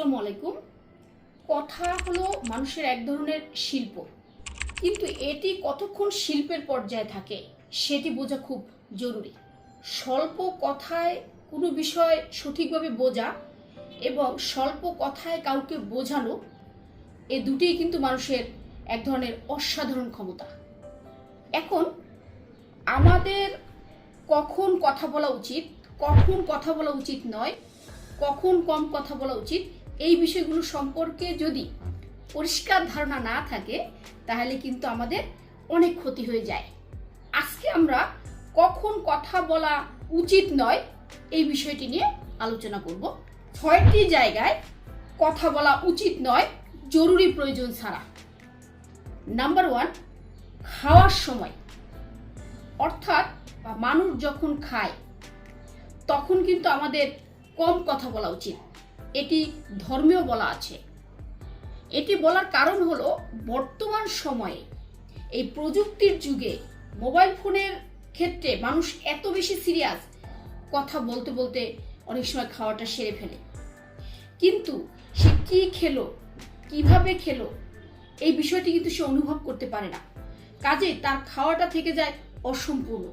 আসসালামু আলাইকুম। কথা হলো মানুষের এক ধরনের শিল্প। কিন্তু এটি কতক্ষণ শিল্পের পর্যায়ে থাকে সেটি বোঝা খুব জরুরি। স্বল্প কথায় কোনো বিষয় সঠিকভাবে বোঝা এবং স্বল্প কথায় কাউকে বোঝানো, এ দুটিই কিন্তু মানুষের এক ধরনের অসাধারণ ক্ষমতা। এখন আমাদের কখন কথা বলা উচিত, কখন কথা বলা উচিত নয়, কখন কম কথা বলা উচিত এই বিষয়গুলো সম্পর্কে যদি পরিষ্কার ধারণা না থাকে, তাহলে কিন্তু আমাদের অনেক ক্ষতি হয়ে যায়। আজকে আমরা কখন কথা বলা উচিত নয় এই বিষয়টি নিয়ে আলোচনা করব। ছয়টি জায়গায় কথা বলা উচিত নয়, জরুরি প্রয়োজন ছাড়া। নাম্বার ওয়ান, খাওয়ার সময়। অর্থাৎ, মানুষ যখন খায়, তখন কিন্তু আমাদের কম কথা বলা উচিত। এটি ধর্মীয় বলা আছে। এটি বলার কারণ হলো বর্তমান সময়ে এই প্রযুক্তির যুগে মোবাইল ফোনের ক্ষেত্রে মানুষ এত বেশি সিরিয়াস, কথা বলতে বলতে অনেক সময় খাওয়াটা সেরে ফেলে। কিন্তু সে কি খেলো, কীভাবে খেলো, এই বিষয়টি কিন্তু সে অনুভব করতে পারে না। কাজে তার খাওয়াটা থেকে যায় অসম্পূর্ণ।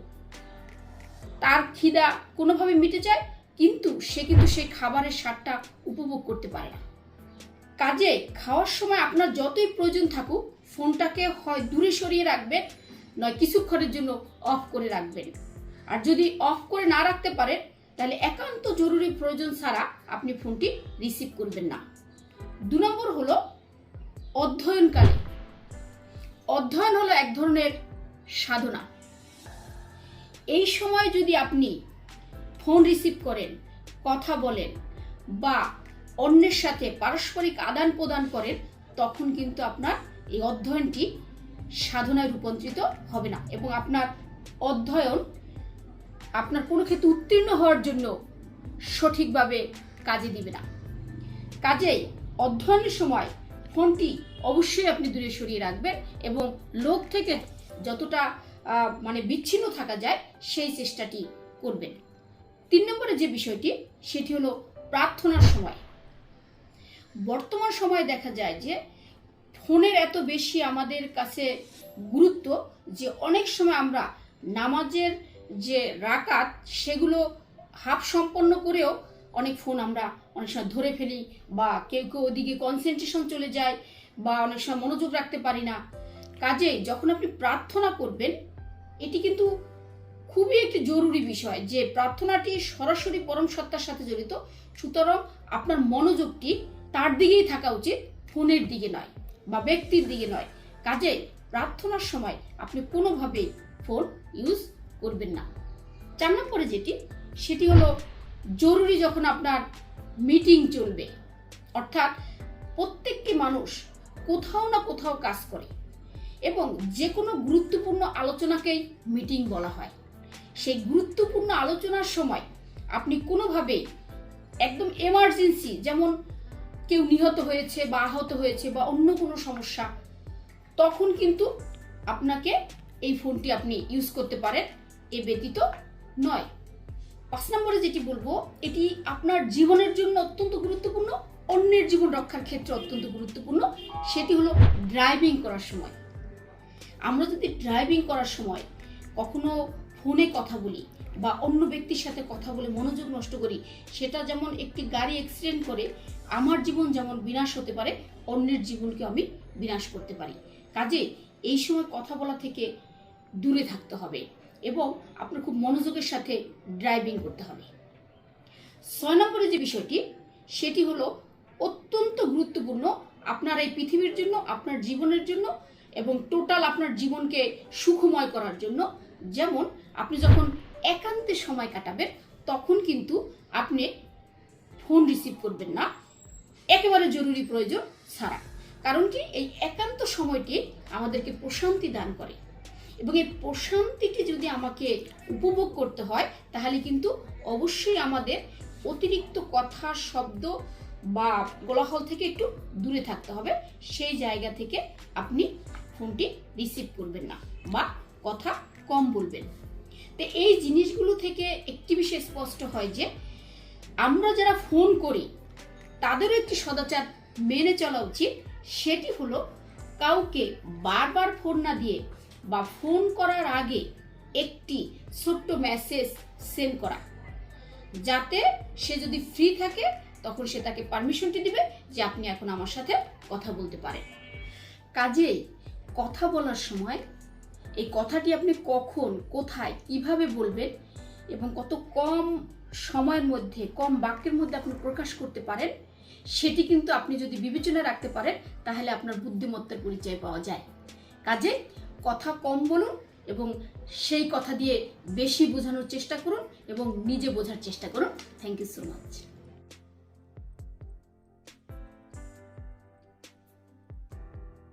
তার খিদা কোনোভাবে মিটে যায় কিন্তু সে কিন্তু সেই খাবারের স্বাদটা উপভোগ করতে পারে না। কাজে খাওয়ার সময় আপনার যতই প্রয়োজন থাকুক, ফোনটাকে হয় দূরে সরিয়ে রাখবেন, নয় কিছুক্ষণের জন্য অফ করে রাখবেন। আর যদি অফ করে না রাখতে পারেন, তাহলে একান্ত জরুরি প্রয়োজন ছাড়া আপনি ফোনটি রিসিভ করবেন না। দু নম্বর হলো অধ্যয়নকালে। অধ্যয়ন হলো এক ধরনের সাধনা। এই সময় যদি আপনি ফোন রিসিভ করেন, কথা বলেন বা অন্যের সাথে পারস্পরিক আদান প্রদান করেন, তখন কিন্তু আপনার এই অধ্যয়নটি সাধনায় রূপান্তরিত হবে না এবং আপনার অধ্যয়ন আপনার কোনো ক্ষেত্রে উত্তীর্ণ হওয়ার জন্য সঠিকভাবে কাজে দিবে না। কাজেই অধ্যয়নের সময় ফোনটি অবশ্যই আপনি দূরে সরিয়ে রাখবেন এবং লোক থেকে যতটা মানে বিচ্ছিন্ন থাকা যায়, সেই চেষ্টাটি করবেন। তিন নম্বরে যে বিষয়টি, সেটি হলো প্রার্থনার সময়। বর্তমান সময়ে দেখা যায় যে ফোনের এত বেশি আমাদের কাছে গুরুত্ব যে অনেক সময় আমরা নামাজের যে রাকাত, সেগুলো হাফ সম্পন্ন করেও অনেক ফোন আমরা অনেক সময় ধরে ফেলি বা কেউ কেউ ওদিকে কনসেন্ট্রেশন চলে যায় বা অনেক সময় মনোযোগ রাখতে পারি না। কাজে যখন আপনি প্রার্থনা করবেন, এটি কিন্তু খুবই একটি জরুরি বিষয় যে প্রার্থনাটি সরাসরি পরম সত্তার সাথে জড়িত। সুতরাং আপনার মনোযোগটি তার দিকেই থাকা উচিত, ফোনের দিকে নয় বা ব্যক্তির দিকে নয়। কাজে প্রার্থনার সময় আপনি কোনোভাবেই ফোন ইউজ করবেন না। চার নম্বরে যেটি, সেটি হলো জরুরি যখন আপনার মিটিং চলবে, অর্থাৎ প্রত্যেকটি মানুষ কোথাও না কোথাও কাজ করে এবং যে কোনো গুরুত্বপূর্ণ আলোচনাকেই মিটিং বলা হয়। সেই গুরুত্বপূর্ণ আলোচনার সময় আপনি কোনোভাবেই একদম এমার্জেন্সি যেমন কেউ নিহত হয়েছে বা আহত হয়েছে বা অন্য কোনো সমস্যা, তখন কিন্তু আপনাকে এই ফোনটি আপনি ইউজ করতে পারেন। এ ব্যতীত নয়। পাঁচ নম্বরে যেটি বলব, এটি আপনার জীবনের জন্য অত্যন্ত গুরুত্বপূর্ণ, অন্যের জীবন রক্ষার ক্ষেত্রে অত্যন্ত গুরুত্বপূর্ণ। সেটি হলো ড্রাইভিং করার সময়। আমরা যদি ড্রাইভিং করার সময় কখনো ফোনে কথা বলি বা অন্য ব্যক্তির সাথে কথা বলে মনোযোগ নষ্ট করি, সেটা যেমন একটি গাড়ি অ্যাক্সিডেন্ট করে, আমার জীবন যেমন বিনাশ হতে পারে, অন্যের জীবনকে আমি বিনাশ করতে পারি। কাজে এই সময় কথা বলা থেকে দূরে থাকতে হবে এবং আপনার খুব মনোযোগের সাথে ড্রাইভিং করতে হবে। ছয় নম্বরে যে বিষয়টি, সেটি হলো অত্যন্ত গুরুত্বপূর্ণ আপনার এই পৃথিবীর জন্য, আপনার জীবনের জন্য এবং টোটাল আপনার জীবনকে সুখময় করার জন্য যেমন আপনি যখন একান্তে সময় কাটাবেন, তখন কিন্তু আপনি ফোন রিসিভ করবেন না। একেবারে জরুরি প্রয়োজন ছাড়া। কারণ কি এই একান্ত সময়টি আমাদেরকে প্রশান্তি দান করে। এবং এই প্রশান্তিটি যদি আমাকে উপভোগ করতে হয়, তাহলে কিন্তু অবশ্যই আমাদের অতিরিক্ত কথা শব্দ বা কোলাহল থেকে একটু দূরে থাকতে হবে। সেই জায়গা থেকে আপনি ফোনটি রিসিভ করবেন না বা কথা কম বলবেন। তো এই জিনিসগুলো থেকে একটি বিষয় স্পষ্ট হয় যে, আমরা যারা ফোন করি, তাদেরও একটি সদাচার মেনে চলা উচিত। সেটি হলো, কাউকে বারবার ফোন না দিয়ে বা ফোন করার আগে একটি ছোট্ট মেসেজ সেন্ড করা। যাতে সে যদি ফ্রি থাকে, তখন সে তাকে পারমিশনটি দিবে যে আপনি এখন আমার সাথে কথা বলতে পারেন। কাজেই কথা বলার সময় এই কথাটি আপনি কখন, কোথায়, কীভাবে বলবেন এবং কত কম সময়ের মধ্যে, কম বাক্যের মধ্যে আপনি প্রকাশ করতে পারেন, সেটি কিন্তু আপনি যদি বিবেচনা রাখতে পারেন, তাহলে আপনার বুদ্ধিমত্তার পরিচয় পাওয়া যায়। কাজে কথা কম বলুন এবং সেই কথা দিয়ে বেশি বোঝানোর চেষ্টা করুন এবং নিজে বোঝার চেষ্টা করুন। Thank you so much